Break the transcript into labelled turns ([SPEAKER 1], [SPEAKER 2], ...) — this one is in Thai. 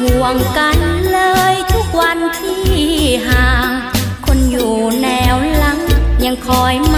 [SPEAKER 1] ห่วงกันเลยทุกวันที่ห่าง คนอยู่แนวหลังยังคอยมา